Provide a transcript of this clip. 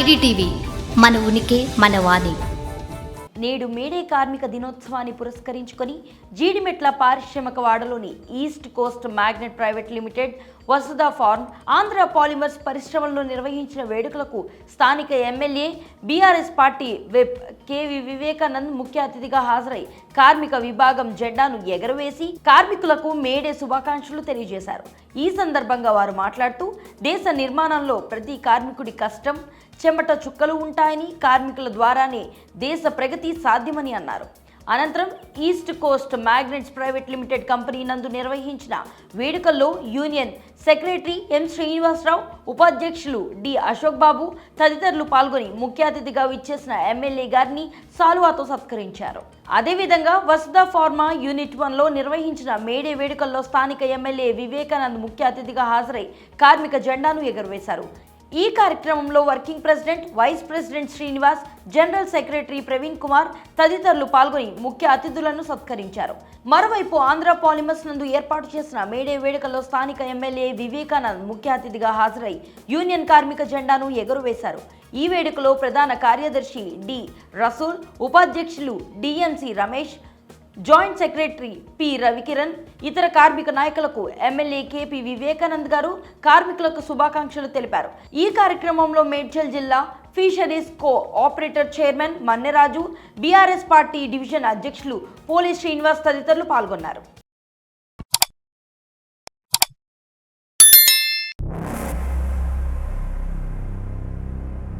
IDTV మన ఉనికి మన వాణి. నేడు మేడే కార్మిక దినోత్సవాన్ని పురస్కరించుకొని జీడిమెట్ల పారిశ్రామిక వాడలోని east coast magnet private limited Vasudha pharma Andhra polymers పరిశ్రమల్లో నిర్వహించిన వేడుకలకు స్థానిక MLA BRS party whip KV Vivekanand ముఖ్య అతిథిగా హాజరై కార్మిక విభాగం జెండాను ఎగరవేసి కార్మికులకు మేడే శుభాకాంక్షలు తెలియజేశారు. ఈ సందర్భంగా వారు మాట్లాడుతూ దేశ నిర్మాణంలో ప్రతి కార్మికుడి కష్టం చెమట చుక్కలు ఉంటాయని కార్మికుల ద్వారానే దేశ ప్రగతి సాధ్యమని అన్నారు. అనంతరం east coast magnets private limited company నందు నిర్వహించిన వేడుకల్లో యూనియన్ సెక్రటరీ ఎం శ్రీనివాసరావు ఉపాధ్యక్షులు డి అశోక్ బాబు తదితరులు పాల్గొని ముఖ్య అతిథిగా విచ్చేసిన ఎమ్మెల్యే గారిని సాలువాతో సత్కరించారు. అదేవిధంగా వసుధ ఫార్మా యూనిట్ వన్లో నిర్వహించిన మేడే వేడుకల్లో స్థానిక ఎమ్మెల్యే వివేకానంద్ ముఖ్య అతిథిగా హాజరై కార్మిక జెండాను ఎగురవేశారు. ఈ కార్యక్రమంలో working president vice president Srinivas general secretary Praveen Kumar తదితరులు పాల్గొని ముఖ్య అతిథులను సత్కరించారు. మరోవైపు ఆంధ్ర పాలిమర్స్ నందు ఏర్పాటు చేసిన మేడే వేడుకలో స్థానిక ఎమ్మెల్యే వివేకానంద్ ముఖ్య అతిథిగా హాజరై యూనియన్ కార్మిక జెండాను ఎగురవేశారు. ఈ వేడుకలో ప్రధాన కార్యదర్శి డి రసూల్ ఉపాధ్యక్షులు DNC Ramesh joint secretary P Ravikiran ఇతర కార్మిక నాయకులకు ఎమ్మెల్యే కేపీ వివేకానంద్ గారు కార్మికులకు శుభాకాంక్షలు తెలిపారు. ఈ కార్యక్రమంలో మేడ్చల్ జిల్లా fisheries co operator chairman Manneraju BRS party division అధ్యక్షులు పోలీస్ శ్రీనివాస్ తదితరులు పాల్గొన్నారు.